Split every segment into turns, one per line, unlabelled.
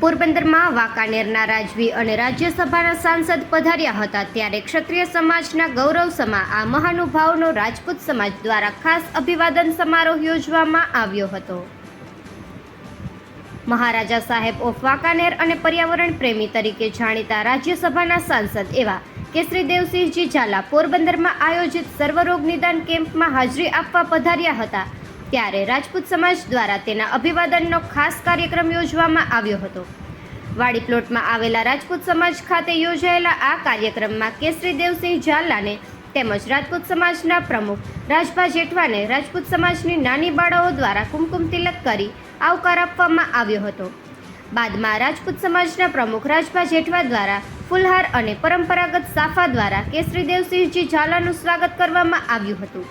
પોરબંદરમાં વાંકાનેરના રાજવી અને રાજ્યસભાના સાંસદ પધાર્યા હતા ત્યારે ક્ષત્રિય સમાજના ગૌરવ સમા આ મહાનુભાવનો રાજપૂત સમાજ દ્વારા ખાસ અભિવાદન સમારોહ યોજવામાં આવ્યો હતો. મહારાજા સાહેબ ઓફ વાંકાનેર અને પર્યાવરણ પ્રેમી તરીકે જાણીતા રાજ્યસભાના સાંસદ એવા કેસરી દેવસિંહજી ઝાલા પોરબંદરમાં આયોજિત સર્વરોગ નિદાન કેમ્પમાં હાજરી આપવા પધાર્યા હતા. ત્યારે રાજપૂત સમાજ દ્વારા તેના અભિવાદનનો ખાસ કાર્યક્રમ યોજવામાં આવ્યો હતો. વાડી પ્લોટમાં આવેલા રાજપૂત સમાજ ખાતે યોજાયેલા આ કાર્યક્રમમાં કેસરી દેવસિંહ ઝાલાને તેમજ રાજપૂત સમાજના પ્રમુખ રાજભા જેઠવાને રાજપૂત સમાજની નાની બાળાઓ દ્વારા કુમકુમ તિલક કરી આવકાર આપવામાં આવ્યો હતો. બાદમાં રાજપૂત સમાજના પ્રમુખ રાજભા જેઠવા દ્વારા ફુલહાર અને પરંપરાગત સાફા દ્વારા કેસરી દેવસિંહજી ઝાલાનું સ્વાગત કરવામાં આવ્યું હતું.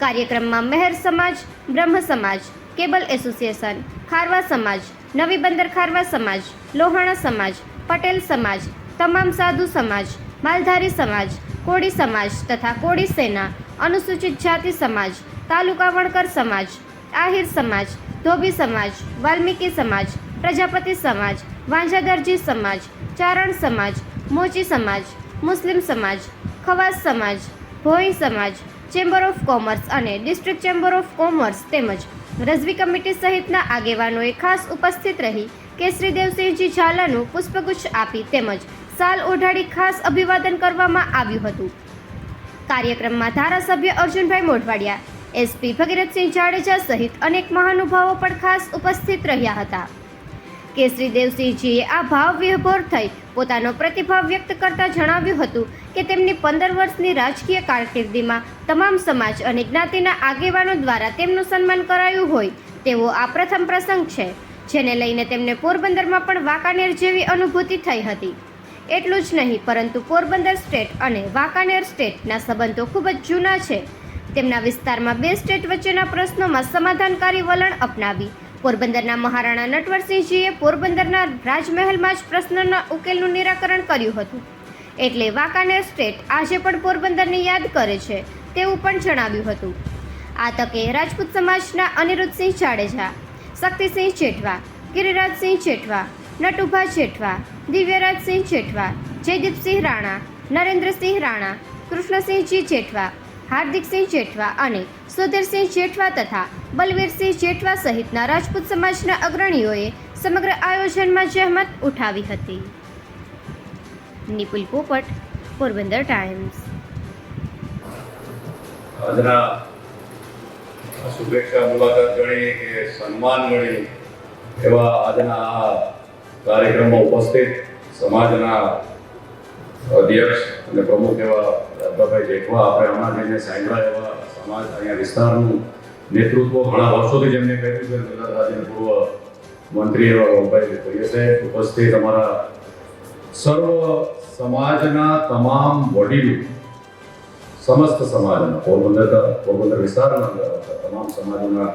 કાર્યક્રમમાં મહેર સમાજ, બ્રહ્મ સમાજ, કેબલ એસોસિએશન, ખારવા સમાજ, નવી બંદર ખારવા સમાજ, લોહાણા સમાજ, પટેલ સમાજ, તમામ સાધુ સમાજ, માલધારી સમાજ કોળી સમાજ તથા કોળી સેના, અનુસૂચિત જાતિ સમાજ, તાલુકા વણકર સમાજ, આહિર સમાજ, ધોબી સમાજ, વાલ્મીકી સમાજ, પ્રજાપતિ સમાજ, વાંઝાદરજી સમાજ, ચારણ સમાજ, મોચી સમાજ, મુસ્લિમ સમાજ, ખવાસ સમાજ, ભોઈ સમાજ ચેમ્બર ઓફ કોમર્સ અને ડિસ્ટ્રિક્ટ ચેમ્બર ઓફ કોમર્સ તેમજ રઝવી કમિટી સહિતના આગેવાનોએ ખાસ ઉપસ્થિત રહી કેસરી દેવસિંહજી ઝાલાનું પુષ્પગુચ્છ આપી તેમજ સાલ ઓઢાડી ખાસ અભિવાદન કરવામાં આવ્યું હતું. કાર્યક્રમમાં ધારાસભ્ય અર્જુનભાઈ મોઢવાડિયા એસપી ભગીરથસિંહ જાડેજા સહિત અનેક મહાનુભાવો પણ ખાસ ઉપસ્થિત રહ્યા હતા. કેસરી દેવસિંહજીએ આ ભાવ વિભોર થઈ પોતાનો પ્રતિભાવ વ્યક્ત કરતા જણાવ્યું હતું કે તેમની પંદર વર્ષની રાજકીય કારકિર્દીમાં તમામ સમાજ અને જ્ઞાતિના આગેવાનો દ્વારા તેમનું સન્માન કરાયું હોય તેવો આ પ્રથમ પ્રસંગ છે, જેને લઈને તેમને પોરબંદરમાં પણ વાંકાનેર જેવી અનુભૂતિ થઈ હતી. એટલું જ નહીં, પરંતુ પોરબંદર સ્ટેટ અને વાંકાનેર સ્ટેટના સંબંધો ખૂબ જ જૂના છે. તેમના વિસ્તારમાં બે સ્ટેટ વચ્ચેના પ્રશ્નોમાં સમાધાનકારી વલણ અપનાવી પોરબંદરના મહારાણા નટવરસિંહજીએ પોરબંદરના રાજમહેલમાં જ પ્રશ્નના ઉકેલનું નિરાકરણ કર્યું હતું. એટલે વાંકાનેર સ્ટેટ આજે પણ પોરબંદરને યાદ કરે છે તેવું પણ જણાવ્યું હતું. આ તકે રાજપૂત સમાજના અનિરુદ્ધસિંહ જાડેજા, શક્તિસિંહ જેઠવા, ગિરિરાજસિંહ જેઠવા, નટુભા જેઠવા, દિવ્યરાજસિંહ જેઠવા, જયદીપસિંહ રાણા, નરેન્દ્રસિંહ રાણા, કૃષ્ણસિંહજી જેઠવા, હાર્દિકસિંહ જેઠવા અને સુધીરસિંહ જેઠવા તથા બલવીરસિંહ જેઠવા સહિતના રાજપૂત સમાજના અગ્રણીઓએ સમગ્ર આયોજનમાં જહેમત ઉઠાવી હતી. નિપુલ પોપટ, પોરબંદર ટાઈમ્સ.
આજના શુભેચ્છા મુલાકાત ગણી કે સન્માન ગણી એવા આજના આ કાર્યક્રમમાં ઉપસ્થિત સમાજના અધ્યક્ષ અને પ્રમુખ એવા રાધાભાઈ જેઠવા આપણે હમણાં જઈને સાંભળ્યા એવા સમાજ અહીંયા વિસ્તારનું નેતૃત્વ ઘણા વર્ષોથી જેમને કર્યું છે ગુજરાત રાજ્યના પૂર્વ મંત્રી એવા ગોપાઈ ભૈયા સાહેબ ઉપસ્થિત અમારા સર્વ સમાજના તમામ વડીલો, સમસ્ત સમાજના પોરબંદર પોરબંદર વિસ્તારના તમામ સમાજના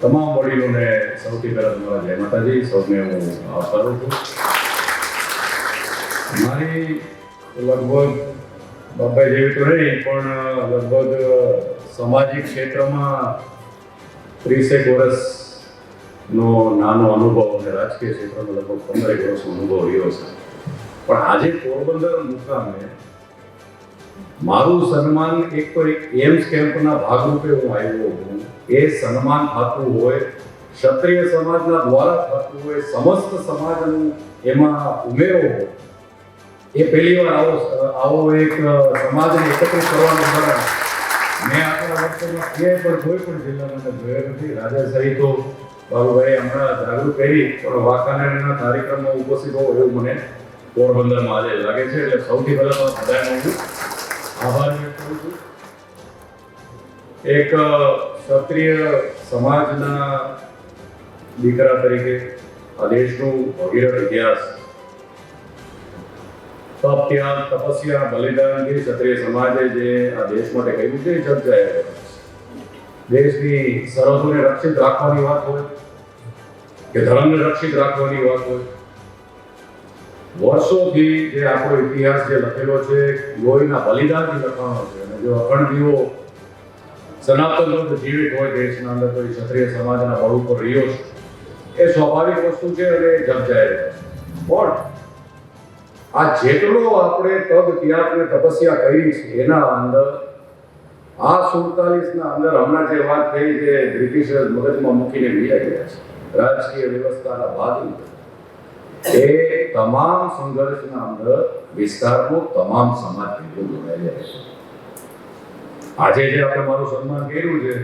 તમામ વડીલોને સૌથી પહેલાં તમારા જય માતાજી, સૌને હું આવકારું છું. મારી લગભગ બાબાઈ જેવી તો નહીં, પણ લગભગ સામાજિક ક્ષેત્રમાં ત્રીસેક વર્ષનો નાનો અનુભવ અને રાજકીય ક્ષેત્રમાં લગભગ પંદરેક વર્ષનો અનુભવ રહ્યો છે. પણ આજે પોરબંદર મુકામે મારું સન્માન એક તો એક એમ્સ કેમ્પના ભાગરૂપે હું આવ્યો હું એ સન્માન થતું હોય, ક્ષત્રિય સમાજના દ્વારા થતું હોય, સમસ્ત સમાજનું એમાં ઉમેરો હોય, એ પહેલી વાર આવો આવો એક સમાજને એકત્રિત કરવાનું દ્વારા મેં આપણા વર્ષોમાં ક્યાંય પણ કોઈ પણ જિલ્લામાં જોયો નથી. રાજા સહિતો બાબુભાઈ હમણાં જાગૃત કરી, પણ વાંકાનેરના કાર્યક્રમમાં ઉપસ્થિત હોવ એવું મને પોરબંદરમાં આજે લાગે છે. એટલે સૌથી પહેલા તો બધાનો હું આભાર વ્યક્ત કરું છું. એક ક્ષત્રિય સમાજના દીકરા તરીકે આ દેશનું ભગીરથ ઇતિહાસ તપ તપસ્યા, બલિદાનથી ક્ષત્રિય સમાજે જે આ દેશ માટે કર્યું છે, એ ચર્ચાએ દેશની સરહદોને રક્ષિત રાખવાની વાત હોય, કે ધર્મને રક્ષિત રાખવાની વાત હોય. વર્ષોથી જે આપણો ઇતિહાસ જે લખેલો છે, લોહીના બલિદાનથી લખવાનો છે, અને જો અખંડ દીવો સનાતન લોકો જીવિત હોય દેશના અંદર, તો એ ક્ષત્રિય સમાજના બળ ઉપર રહ્યો છે. એ સ્વાભાવિક વસ્તુ છે અને એ જપ પણ આ જેટલો આપણે તપ ત્યાગ ને તપસ્યા કરી છે, એના અંદર આ સુડતાલીસ ના અંદર હમણાં જે વાત થઈ જે બ્રિટિશ મગજમાં મૂકીને વિયા ગયા છે, રાજકીય વ્યવસ્થાના ભાગ એ તમામ સંઘર્ષના અંદર વિસ્તારનો તમામ સમાજ ભેગો જોડાયેલો છે. આજે જે આપણે મારું સન્માન કર્યું છે,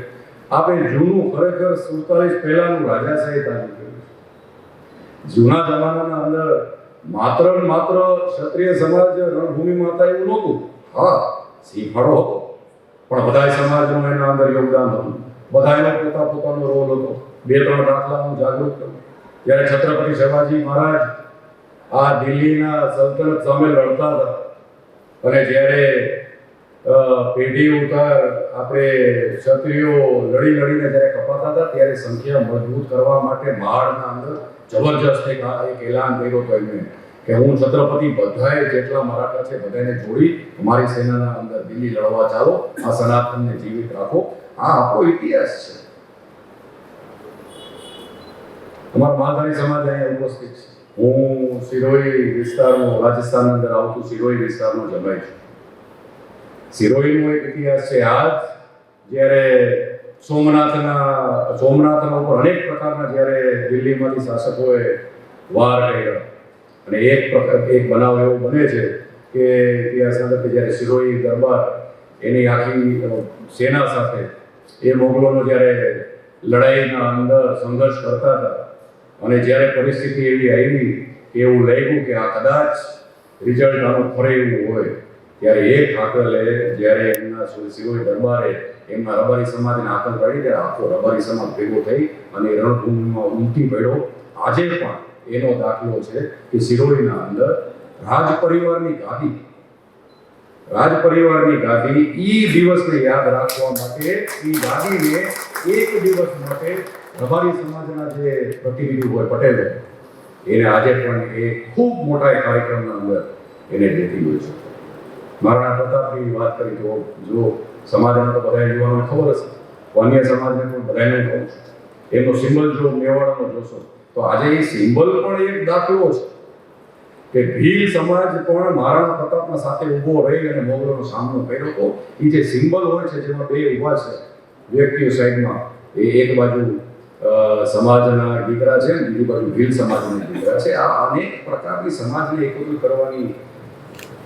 આપણે જૂનું ખરેખર સુડતાલીસ પહેલાનું રાજાશાહી તાજુ કર્યું છે. જૂના જમાનાના અંદર માત્ર માત્ર ક્ષત્રિય સમાજ રણભૂમિમાં હતા એવું નહોતું. હા સિંહફાળો હતો. પણ બધા સમાજનું એના અંદર યોગદાન હતું. બધાને પોતા પોતાનો રોલ હતો. બે ત્રણ દાખલા હું જાગૃત કરું. જ્યારે છત્રપતિ શિવાજી મહારાજ આ દિલ્હીના સલ્તનત સામે લડતા હતા અને જ્યારે પેઢી ઉતાર આપણે ક્ષત્રિયો લડી લડીને જ્યારે કપાતા હતા, ત્યારે સંખ્યા મજબૂત કરવા માટે મહાડના અંદર જબરજસ્ત એક એક એલાન કર્યો હતો એમને કે હું છત્રપતિ બધાએ જેટલા મરાઠા છે બધાને જોડી અમારી સેનાના અંદર દિલ્હી લડવા ચાલો, આ સનાતનને જીવિત રાખો. આ આપણો ઇતિહાસ છે. અમારા માલધારી સમાજ અહીંયા ઉપસ્થિત છે. હું સિરોહી વિસ્તારનો રાજસ્થાન અંદર આવતું સિરોહી વિસ્તારનો જમાઈ છું. સિરોહીનો એક ઇતિહાસ છે. આજ જ્યારે સોમનાથના સોમનાથના ઉપર અનેક પ્રકારના જ્યારે દિલ્હીમાંથી શાસકોએ વાર કર્યા. અને એક પ્રકાર, એક બનાવ એવો બને છે કે ત્યાં અંદર કે જ્યારે સિરોહી દરબાર એની આખી સેના સાથે એ મોગલોનો જ્યારે લડાઈના અંદર સંઘર્ષ કરતા હતા અને જ્યારે પરિસ્થિતિ એવી આવી એવું લાગ્યું કે આ કદાચ રિઝલ્ટ આનું ફરે એવું હોય. ત્યારે એક હાકલે જ્યારે એમના સુ- દરબારે એમના રબારી સમાજને હાકલ કાઢી ત્યારે આખો રબારી સમાજ ભેગો થઈ અને એ રણભૂમિમાં ઉમટી પડ્યો. આજે પણ એનો દાખલો છે કે સિરોહીના અંદર રાજ પરિવારની ગાદી, રાજ પરિવારની ગાદી ઈ દિવસને યાદ રાખવા માટે ઈ ગાદીને એક દિવસ માટે રબારી સમાજના જે પ્રતિનિધિ હોય, પટેલ, એને આજે પણ એ ખૂબ મોટા કાર્યક્રમના અંદર એને દેતી હોય છે. મહારાણા પ્રતાપની વાત કરી તો જો સમાજના તો બધા યુવાનોને ખબર હશે. અન્ય સમાજને પણ બધાને ખબર છે. એમનો સિમ્બલ જો મેવાડાનો જોશો, તો આજે એ સિમ્બલ પણ એક દાખલો છે કે ભીલ સમાજ પણ મહારાણા પ્રતાપના સાથે ઊભો રહી અને મોગલોનો સામનો કર્યો. હતો એ જે સિમ્બલ હોય છે, જેમાં બે ઊભા છે, વ્યક્તિઓ સાઈડમાં, એ એક બાજુ સમાજના દીકરા છે બીજી બાજુ ભીલ સમાજના દીકરા છે. આ અનેક પ્રકારની સમાજને એકત્રિત કરવાની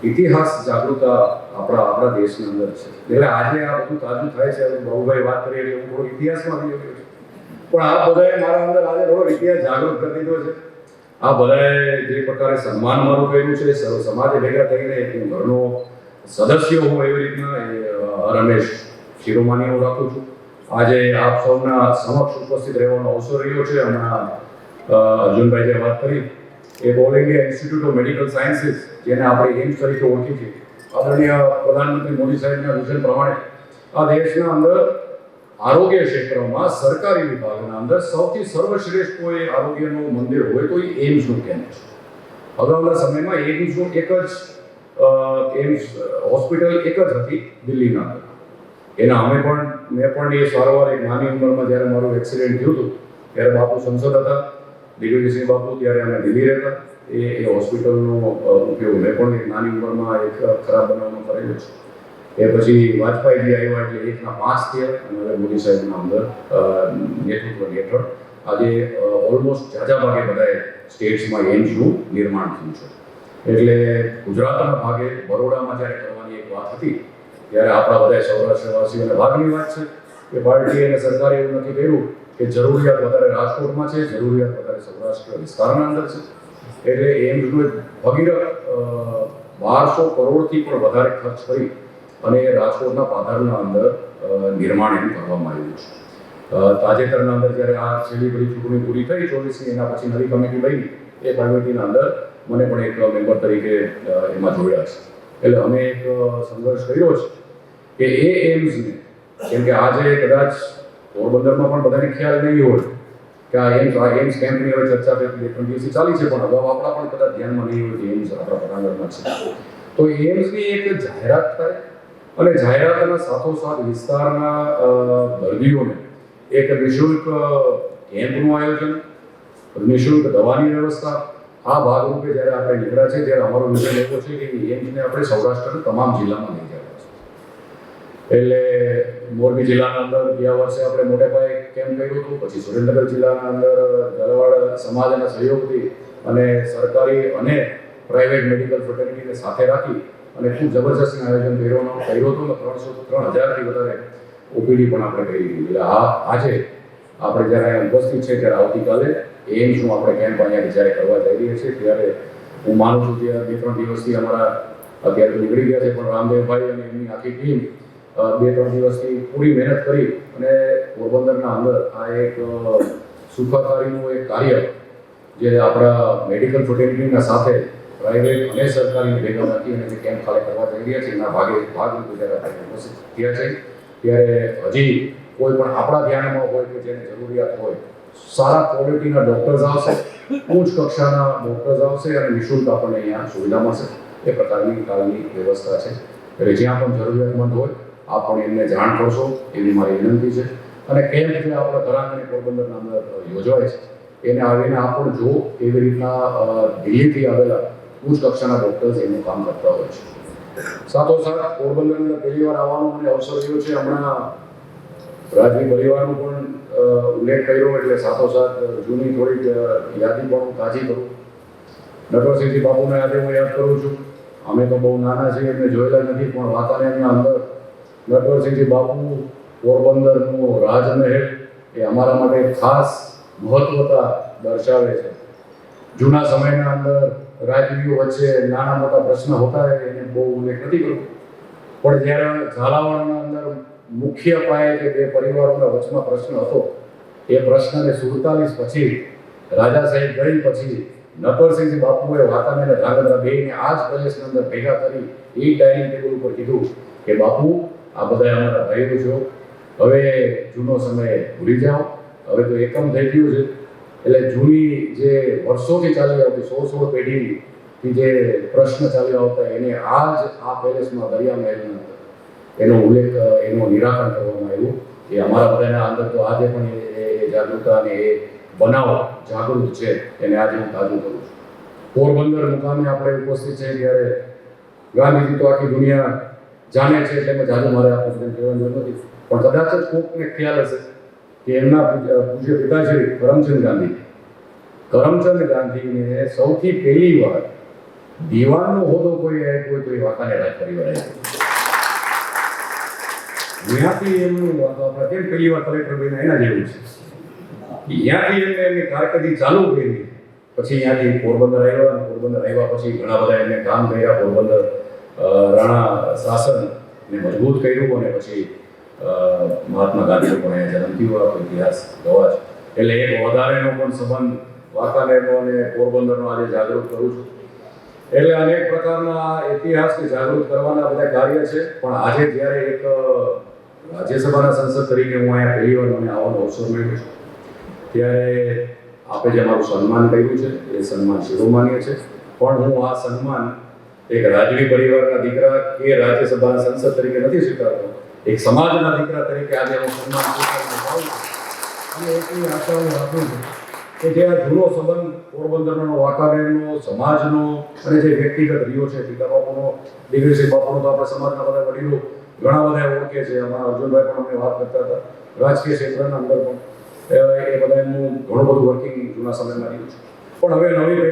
ઇતિહાસ જાગૃતતા આપણા આપણા દેશની અંદર છે. એટલે આજે આ બધું તાજું થાય છે, બહુભાઈ વાત કરી એટલે હું થોડો ઇતિહાસમાં આવી ગયો છું. પણ આ બધાએ મારા અંદર આજે થોડો ઇતિહાસ જાગૃત કરી દીધો છે. આ બધાએ જે પ્રકારે સન્માન મારું કર્યું છે સમાજે ભેગા થઈને હું ઘરનો સદસ્ય હું એવી રીતના રમેશ શિરોમાની હું રાખું છું. આજે આપ સૌના સમક્ષ ઉપસ્થિત રહેવાનો અવસર રહ્યો છે. હમણાં અર્જુનભાઈ જે વાત કરી એ All India Institute of Medical Sciences જેને આપણે એમ્સ તરીકે ઓળખી છે આદરણીય પ્રધાનમંત્રી મોદી સાહેબના વિઝન પ્રમાણે, આ દેશના અંદર આરોગ્ય ક્ષેત્રમાં સરકારી વિભાગના અંદર સૌથી સર્વશ્રેષ્ઠ કોઈ આરોગ્યનું મંદિર હોય તો એ એમ્સનું કેન્દ્ર છે. અગાઉના સમયમાં એમ્સનું એક જ એમ્સ હોસ્પિટલ એક જ હતી દિલ્હીના અંદર. એના અમે પણ, મેં પણ એ સારવાર એક નાની ઉંમરમાં જ્યારે મારું એક્સિડન્ટ થયું હતું, ત્યારે બાપુ સંસદ હતા. દિગ્વિજયસિંહ બાપુ ત્યારે અમે દિલ્હી રહેતા. એ એ હોસ્પિટલનો ઉપયોગ મેં પણ એક નાની ઉંમરમાં એક ખરાબ બનાવમાં કરેલો છે. એ પછી વાજપેયીજી આવ્યા એટલે એકના પાંચ થયા અને હવે મોદી સાહેબના અંદર નેતૃત્વ હેઠળ આજે ઓલમોસ્ટ ઝાઝા ભાગે બધાએ સ્ટેટ્સમાં એમ્સનું નિર્માણ થયું છે. એટલે ગુજરાતના ભાગે બરોડામાં જ્યારે કરવાની એક વાત હતી, ત્યારે આપણા બધા સૌરાષ્ટ્રવાસીઓને ભાગની વાત છે કે પાર્ટી અને સરકારે એવું નથી કર્યું કે જરૂરિયાત વધારે રાજકોટમાં છે, જરૂરિયાત વધારે સૌરાષ્ટ્ર વિસ્તારના અંદર છે. એટલે એમ્સનું એક ભગીરથ બારસો કરોડથી પણ વધારે ખર્ચ કરી અને રાજકોટના પાધારના અંદર નિર્માણ એનું કરવામાં આવ્યું છે. તાજેતરના અંદર જ્યારે આ છેલ્લી બધી ચૂંટણી પૂરી થઈ ચોવીસની એના પછી નવી કમિટી બની, એ કમિટીના અંદર મને પણ એક મેમ્બર તરીકે એમાં જોડ્યા છે. એટલે અમે એક સંઘર્ષ કર્યો છે કે એ એમ્સને, કેમ કે આજે કદાચ પોરબંદરમાં પણ બધાને ખ્યાલ નહીં હોય કે આ એમ્સ આ એમ્સ કેમ્પની હવે ચર્ચા બે ત્રણ ચાલી છે, પણ અગાઉ આપણા પણ કદાચ ધ્યાનમાં નહીં હોય કે એમ્સ આપણા પટાંગણમાં છે. તો એમ્સની એક જાહેરાત થાય અને જાહેરાતના સાથોસાથ વિસ્તારના દર્દીઓને એક નિઃશુલ્ક કેમ્પનું આયોજન, નિઃશુલ્ક દવાની વ્યવસ્થા, આ ભાગરૂપે જ્યારે આપણે નીકળ્યા છે ત્યારે અમારો નિર્ણય એવો છે કે એમ્સને આપણે સૌરાષ્ટ્રના તમામ જિલ્લામાં લઈ એટલે મોરબી જિલ્લાના અંદર ગયા વર્ષે આપણે મોટે પાયે કેમ્પ કર્યું હતું? પછી સુરેન્દ્રનગર જિલ્લાના અંદર ઝાલાવાડ સમાજના સહયોગથી અને સરકારી અને પ્રાઇવેટ મેડિકલ ફ્રેટર્નિટીને સાથે રાખી અને ખૂબ જબરજસ્ત આયોજન કર્યું. કર્યું હતું ત્રણસો ત્રણ હજારથી વધારે ઓપીડી પણ આપણે કરી દીધી. એટલે આ આજે આપણે જ્યારે અહીંયા ઉપસ્થિત છે, ત્યારે આવતીકાલે એમ્સનું આપણે કેમ્પ અહીંયા જ્યારે કરવા જઈ રહ્યા છીએ, ત્યારે હું માનું છું કે બે ત્રણ દિવસથી અમારા અત્યારે નીકળી ગયા છે, પણ રામદેવભાઈ અને એમની આખી ટીમ બે, ત્રણ દિવસથી પૂરી મહેનત કરી અને પોરબંદરના અંદર આ એક સુખાકારીનું એક કાર્ય જે આપણા મેડિકલ ફેટેલિટીના સાથે પ્રાઇવેટ અને સરકારી ભેગા રાખી અને કેમ્પ ખાલી કરવા જઈ રહ્યા છે એના ભાગે ભાગ ગુજરાત થયા છે ત્યારે હજી કોઈ પણ આપણા ધ્યાનમાં હોય કે જેને જરૂરિયાત હોય, સારા ક્વોલિટીના ડૉક્ટર્સ આવશે, ઉચ્ચ કક્ષાના ડૉક્ટર્સ આવશે અને નિઃશુલ્ક આપણને અહીંયા સુવિધા મળશે. એ પ્રકારની કાલની વ્યવસ્થા છે. એટલે જ્યાં પણ જરૂરિયાતમંદ હોય આપ પણ એમને જાણ કરશો એવી મારી વિનંતી છે. અને કેમ્પ જે આપણા ઘરાક અને પોરબંદરના અંદર યોજાય છે? એને આવીને આપ પણ જો એવી રીતના દિલ્હીથી આવેલા ઉચ્ચ કક્ષાના ડૉક્ટર્સ એનું કામ કરતા હોય છે. સાથોસાથ પોરબંદરની અંદર પહેલી વાર આવવાનો મને અવસર રહ્યો છે. હમણાં રાજવી પરિવારનો પણ ઉલ્લેખ કર્યો એટલે સાથોસાથ જૂની થોડીક યાદી પણ હું તાજી કરું. નટવરસિંહજી બાપુને આજે હું યાદ કરું છું. અમે તો બહુ નાના છીએ, એમને જોયેલા નથી, પણ વાતાવરણની અંદર નટવરસિંહજી બાપુ, પોરબંદરનું રાજમહેલ એ અમારા માટે ખાસ મહત્વતા દર્શાવે છે. જૂના સમયના અંદર રાજવીઓ વચ્ચે નાના મોટા પ્રશ્ન હોતા એને બહુ ઉલ્લેખ નથી કરતો પણ જ્યારે ઝાલાવાડના અંદર મુખ્ય પાયે જે બે પરિવારોના વચમાં પ્રશ્ન હતો, એ પ્રશ્નને સુડતાલીસ પછી, રાજા સાહેબ ગઈ પછી નટવરસિંહજી બાપુએ વાતાને અને બેને આ જ પ્રદેશની અંદર ભેગા કરી, એ ડાઇનિંગ ટેબલ ઉપર કીધું કે બાપુ આ બધા અમારા ભાઈઓ છો. હવે જૂનો સમય ભૂલી જાઓ. હવે તો એકમ થઈ ગયું છે. એટલે જૂની જે વર્ષોથી ચાલી આવતી, સો સો પેઢીથી જે પ્રશ્ન ચાલી આવતા, એને આ જ આ પેલેસમાં દરિયા મહેલના એનો ઉલ્લેખ, એનું નિરાકરણ કરવામાં આવ્યું. એ અમારા બધાના અંદર તો આજે પણ એ જાગૃતતા અને એ બનાવ જાગૃત છે. એને આજે હું તાજું કરું છું. પોરબંદર મુકામે આપણે ઉપસ્થિત છે ત્યારે ગાંધીજી તો આખી દુનિયા જાણે છે એટલે એમાં જાદુ મારે આપણે કહેવાની નથી. પણ કદાચ જ કોકને ખ્યાલ હશે કે એમના પૂજ્ય પિતાશ્રી કરમચંદ ગાંધી. કરમચંદ ગાંધીને સૌથી પહેલી વાર દીવાનનો હોદો કોઈ કોઈ હોય તો એ વાંકાનેર રાજ પરિવાર આપ્યો. ત્યાંથી એમનું આપણે પહેલી વાર કલેક્ટર બન્યા એના જેવું છે. ત્યાંથી એમને એમની કારકિર્દી ચાલુ કરી. પછી ત્યાંથી પોરબંદર આવ્યા પોરબંદર આવ્યા પછી ઘણા બધા એમને કામ કર્યા, પોરબંદર રાણા શાસનને મજબૂત કર્યું અને પછી મહાત્મા ગાંધીનો પણ અહીંયા થયો આપણો ઇતિહાસ ગવા છે. એટલે એક વધારેનો પણ સંબંધ વાંકાનેરનો અને પોરબંદરનો આજે જાગૃત કરું છું. એટલે અનેક પ્રકારના ઇતિહાસને જાગૃત કરવાના બધા કાર્ય છે, પણ આજે જ્યારે એક રાજ્યસભાના સંસદ તરીકે હું અહીંયા પહેલી વાર મને આવવાનો અવસર મળ્યો છે. ત્યારે આપણે જે મારું સન્માન કર્યું છે, એ સન્માન શિરોમાન્ય છે. પણ હું આ સન્માન એક રાજવી પરિવારના દીકરા કે રાજ્યસભાના સંસદ તરીકે નથી સ્વીકારતો, એક સમાજના દીકરા તરીકે આજે હું સન્માન છું. અને એટલી આશાઓ રાખું છું કે જે આ જૂનો સંબંધ પોરબંદરનો, વાંકાનેરનો, સમાજનો અને જે વ્યક્તિગત રહ્યો છે, ટીકા બાપુનો ડિગ્રીસિંહ બાપુનો તો આપણે સમાજના બધા વડીલો ઘણા બધા ઓળખે છે. અમારા અર્જુનભાઈ પણ અમને વાત કરતા હતા. રાજકીય ક્ષેત્રના અંદર પણ. એ બધા એમનું ઘણું બધું વર્કિંગ જૂના સમયમાં રહ્યું છે. પણ હવે નવી પેઢી